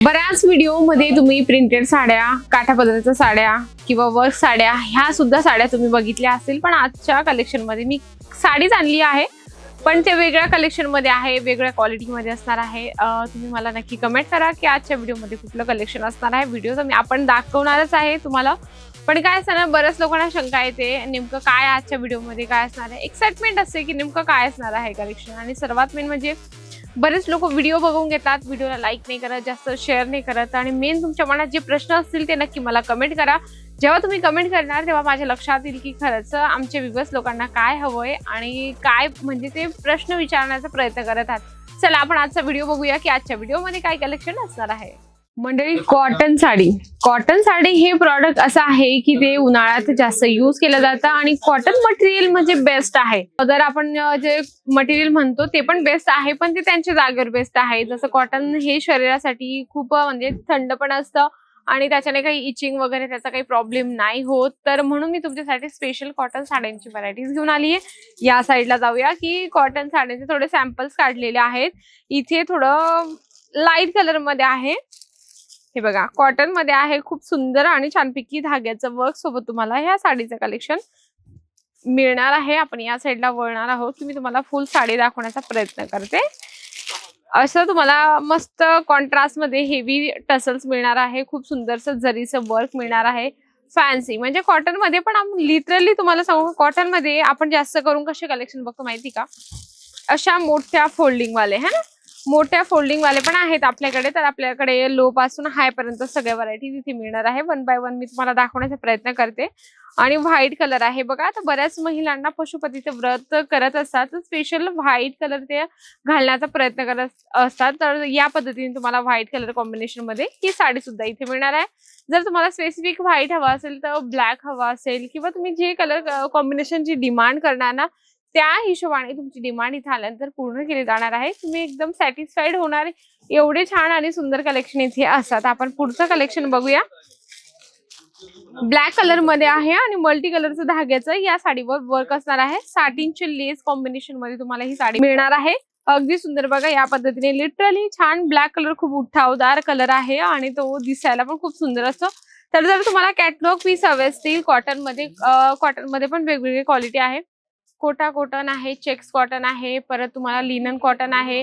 बऱ्याच व्हिडिओमध्ये तुम्ही प्रिंटेड साड्या काठा पदराच्या साड्या किंवा वर्क साड्या ह्या सुद्धा साड्या तुम्ही बघितल्या असतील पण आजच्या कलेक्शनमध्ये मी साडीच आणली आहे. पण ते वेगळ्या कलेक्शनमध्ये आहे वेगळ्या क्वालिटीमध्ये असणार आहे. तुम्ही मला नक्की कमेंट करा की आजच्या व्हिडिओमध्ये कुठलं कलेक्शन असणार आहे. व्हिडिओ तर मी आपण दाखवणारच आहे तुम्हाला. पण काय असणार बऱ्याच लोकांना शंका येते नेमकं काय आजच्या व्हिडिओमध्ये काय असणार आहे? एक्साइटमेंट असते की नेमकं काय असणार आहे कलेक्शन आणि सर्वात मेन म्हणजे बरेच लोक व्हिडिओ बघून घेतात. व्हिडिओला लाईक नाही करत जास्त शेअर नाही करत. आणि मेन तुमच्या मनात जे प्रश्न असतील ते नक्की मला कमेंट करा. जेव्हा तुम्ही कमेंट करणार तेव्हा माझ्या लक्षात येईल की खरंच आमच्या विवस लोकांना काय हवंय आणि काय म्हणजे ते प्रश्न विचारण्याचा प्रयत्न करत आहात. चला आपण आजचा व्हिडिओ बघूया की आजच्या व्हिडिओमध्ये काय कलेक्शन असणार आहे. मंडळी कॉटन साडी. कॉटन साडी हे प्रॉडक्ट असं आहे की ते उन्हाळ्यात जास्त युज केलं जातं आणि कॉटन मटेरियल म्हणजे बेस्ट आहे. जर आपण जे मटेरियल म्हणतो ते पण बेस्ट आहे पण ते त्यांच्या जागेवर बेस्ट आहे. जसं कॉटन हे शरीरासाठी खूप म्हणजे थंड पण असतं आणि त्याच्याने काही इचिंग वगैरे त्याचा काही प्रॉब्लेम नाही होत. तर म्हणून मी तुमच्यासाठी स्पेशल कॉटन साड्यांची व्हरायटीज घेऊन आली आहे या साईडला जाऊया की कॉटन साड्यांचे थोडे सॅम्पल्स काढलेले आहेत. इथे थोडं लाइट कलरमध्ये आहे. हे बघा कॉटनमध्ये आहे खूप सुंदर आणि छानपैकी धाग्याचं वर्क सोबत तुम्हाला ह्या साडीचं कलेक्शन मिळणार आहे. आपण या साईडला वळणार आहोत. की मी तुम्हाला फुल साडी दाखवण्याचा प्रयत्न करते. असं तुम्हाला मस्त कॉन्ट्रास्टमध्ये हेवी टसल्स मिळणार आहे. खूप सुंदरसं जरीचं वर्क मिळणार आहे. फॅन्सी म्हणजे कॉटनमध्ये पण लिटरली तुम्हाला सांगू कॉटनमध्ये आपण जास्त करून कसे कलेक्शन बघतो माहिती का? अशा मोठ्या फोल्डिंग वाले है ना? मोठ्या फोल्डिंग वाले पण आहेत आपल्याकडे. तर आपल्याकडे लो पासून हाय पर्यंत सगळ्या व्हरायटी तिथे मिळणार आहे. वन बाय वन मी तुम्हाला दाखवण्याचा प्रयत्न करते. आणि व्हाईट कलर आहे. बघा तर बऱ्याच महिलांना पशुपतीचं व्रत करत असतात. स्पेशल व्हाईट कलर ते घालण्याचा प्रयत्न करत असतात. तर या पद्धतीने तुम्हाला व्हाईट कलर कॉम्बिनेशनमध्ये ही साडी सुद्धा इथे मिळणार आहे. जर तुम्हाला स्पेसिफिक व्हाईट हवा असेल तर ब्लॅक हवा असेल किंवा तुम्ही जे कलर कॉम्बिनेशनची डिमांड करणार ना त्या हिशोबाने तुमची डिमांड इथे आल्यानंतर पूर्ण केली जाणार आहे. तुम्ही एकदम सॅटिस्फाईड होणार एवढे छान आणि सुंदर कलेक्शन इथे असतात. आपण पुढचं कलेक्शन बघूया. ब्लॅक कलरमध्ये आहे आणि मल्टी कलरचं धाग्याचं या साडीवर वर्क असणार आहे. साठींचे लेस कॉम्बिनेशनमध्ये तुम्हाला ही साडी मिळणार आहे. अगदी सुंदर बघा या पद्धतीने लिटरली छान ब्लॅक कलर खूप उठावदार कलर आहे आणि तो दिसायला पण खूप सुंदर असतो. तर जर तुम्हाला कॅटलॉग पीस हवे असतील कॉटनमध्ये कॉटनमध्ये पण वेगवेगळी क्वालिटी आहे. कोटा कॉटन आहे चेक्स कॉटन आहे परत तुम्हाला लिनन कॉटन आहे.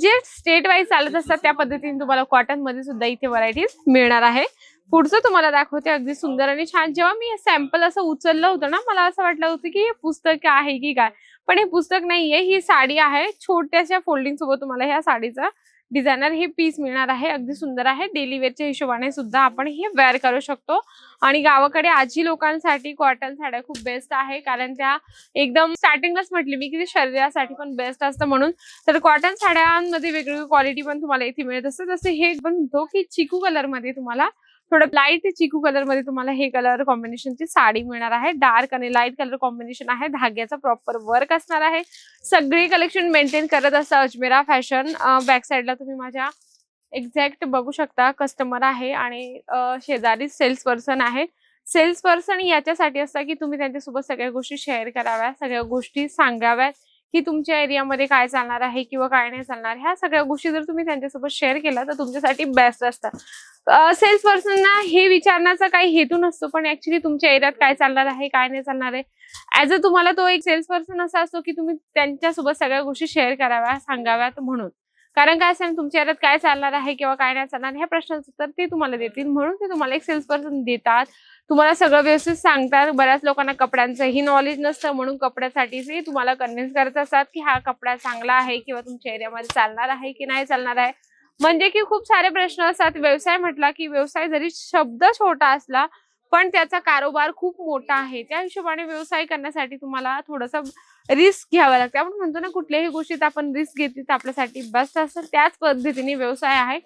जे स्टेट वाईज चालत असतात त्या पद्धतीने तुम्हाला कॉटनमध्ये सुद्धा इथे व्हरायटीज मिळणार आहे. पुढचं तुम्हाला दाखवते अगदी सुंदर आणि छान. जेव्हा मी सॅम्पल असं उचललं होतं ना मला असं वाटलं होतं की हे पुस्तक आहे की काय? पण हे पुस्तक नाहीये. ही साडी आहे. छोट्याशा फोल्डिंग सोबत तुम्हाला ह्या साडीचा डिझायनर हे पीस मिळणार आहे. अगदी सुंदर आहे. डेली वेअरच्या हिशोबाने सुद्धा आपण हे वेअर करू शकतो. आणि गावाकडे आजी लोकांसाठी कॉटन साड्या खूप बेस्ट आहे. कारण त्या एकदम स्टार्टिंगलाच म्हटली मी की ते शरीरासाठी पण बेस्ट असतं म्हणून. तर कॉटन साड्यांमध्ये वेगवेगळी क्वालिटी पण तुम्हाला इथे मिळत असते. जसे हे पण म्हणतो की चिकू कलरमध्ये तुम्हाला थोडं लाइट चिकू कलरमध्ये तुम्हाला हे कलर कॉम्बिनेशनची साडी मिळणार आहे. डार्क आणि लाइट कलर कॉम्बिनेशन आहे. धाग्याचा प्रॉपर वर्क असणार आहे. सगळी कलेक्शन मेंटेन करत असतं अजमेरा फॅशन बॅक साईडला तुम्ही माझ्या एक्झॅक्ट बघू शकता. कस्टमर आहे आणि शेजारी सेल्स पर्सन आहे. सेल्स पर्सन याच्यासाठी असतं की तुम्ही त्यांच्यासोबत सगळ्या गोष्टी शेअर कराव्या सगळ्या गोष्टी सांगाव्यात की तुमच्या एरियामध्ये काय चालणार आहे किंवा काय नाही चालणार ह्या सगळ्या गोष्टी जर तुम्ही त्यांच्यासोबत शेअर केल्या तर तुमच्यासाठी बेस्ट असतात. सेल्स पर्सनना हे विचारण्याचा काही हेतू नसतो पण ऍक्च्युली तुमच्या एरियात काय चालणार आहे काय नाही चालणार आहे. ऍज अ तुम्हाला तो एक सेल्स पर्सन असा असतो की तुम्ही त्यांच्यासोबत सगळ्या गोष्टी शेअर कराव्या सांगाव्यात म्हणून. कारण काय असेल तुमच्या एरियात काय चालणार आहे किंवा काय नाही चालणार ह्या प्रश्नांचं उत्तर ते तुम्हाला देतील. म्हणून ते तुम्हाला एक सेल्स पर्सन देतात. तुम्हाला सगळं व्यवस्थित सांगतात. बऱ्याच लोकांना कपड्यांचंही नॉलेज नसतं म्हणून कपड्यासाठीच तुम्हाला कन्व्हिन्स करत असतात की हा कपडा चांगला आहे किंवा तुमच्या एरियामध्ये चालणार आहे की नाही चालणार आहे. म्हणजे की खूप सारे प्रश्न असतात. व्यवसाय म्हटला की व्यवसाय जरी शब्द छोटा असला पण त्याचा कारोबार खूप मोठा आहे. त्या हिशोबाने व्यवसाय करण्यासाठी तुम्हाला थोडंसं रिस्क घ्यावं लागतं. आपण म्हणतो ना कुठल्याही गोष्टीत आपण रिस्क घेतली तर आपल्यासाठी बेस्ट असतं त्याच पद्धतीने व्यवसाय आहे.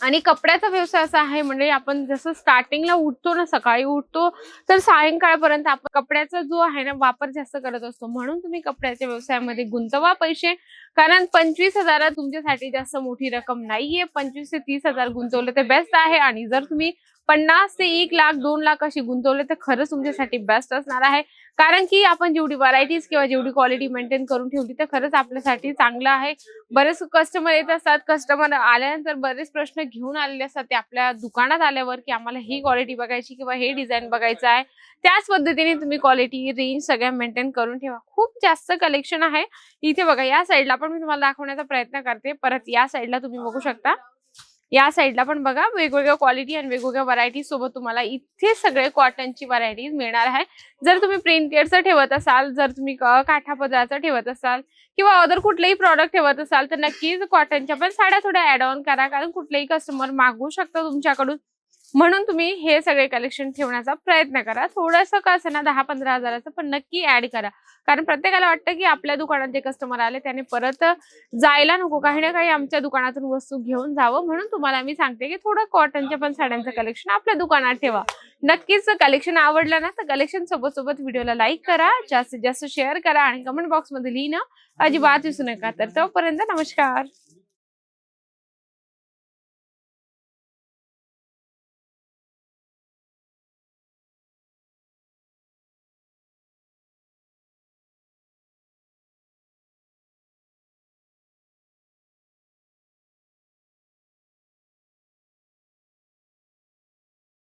आणि कपड्याचा व्यवसाय असा आहे म्हणजे आपण जसं स्टार्टिंगला उठतो ना सकाळी उठतो तर सायंकाळपर्यंत आपण कपड्याचा जो आहे ना वापर जास्त करत असतो. म्हणून तुम्ही कपड्याच्या व्यवसायामध्ये गुंतवा पैसे. कारण पंचवीस हजार तुमच्यासाठी जास्त मोठी रक्कम नाहीये. पंचवीस ते तीस हजार गुंतवले ते बेस्ट आहे. आणि जर तुम्ही पन्नास ते एक लाख दोन लाख अशी गुंतवले तर खरंच तुमच्यासाठी बेस्ट असणार आहे. कारण की आपण जेवढी व्हरायटीज किंवा जेवढी क्वालिटी मेंटेन करून ठेवली तर खरंच आपल्यासाठी चांगलं आहे. बरेच कस्टमर येत असतात. कस्टमर आल्यानंतर बरेच प्रश्न घेऊन आलेले असतात ते आपल्या दुकानात आल्यावर की आम्हाला ही क्वालिटी बघायची किंवा हे डिझाईन बघायचं आहे. त्याच पद्धतीने तुम्ही क्वालिटी रेंज सगळ्या मेंटेन करून ठेवा. खूप जास्त कलेक्शन आहे. इथे बघा या साईडला पण मी तुम्हाला दाखवण्याचा प्रयत्न करते. परत या साईडला तुम्ही बघू शकता. या साईडला पण बघा वेगवेगळ्या क्वालिटी आणि वेगवेगळ्या व्हरायटी सोबत तुम्हाला इथे सगळे कॉटनची व्हरायटीज मिळणार आहे. जर तुम्ही प्रिंटेडचं ठेवत असाल जर तुम्ही क- काठापदराचं ठेवत असाल किंवा अदर कुठलेही प्रॉडक्ट ठेवत असाल तर नक्कीच कॉटनच्या पण साड्या थोड्या ऍड ऑन करा कारण कुठलेही कस्टमर मागू शकतो तुमच्याकडून. म्हणून तुम्ही हे सगळे कलेक्शन ठेवण्याचा प्रयत्न करा. थोडंसं कसं ना दहा पंधरा हजाराचं पण नक्की ऍड करा. कारण प्रत्येकाला वाटतं की आपल्या दुकानात जे कस्टमर आले त्याने परत जायला नको. काही ना काही आमच्या दुकानातून वस्तू घेऊन जावं म्हणून तुम्हाला मी सांगते की थोडं कॉटनच्या पण साड्यांचं कलेक्शन आपल्या दुकानात ठेवा. नक्कीच कलेक्शन आवडलं ना तर कलेक्शन सोबत सोबत व्हिडिओला लाईक करा. जास्तीत जास्त शेअर करा आणि कमेंट बॉक्समध्ये लिहिणं अजिबात विसरू नका. तर तोपर्यंत नमस्कार.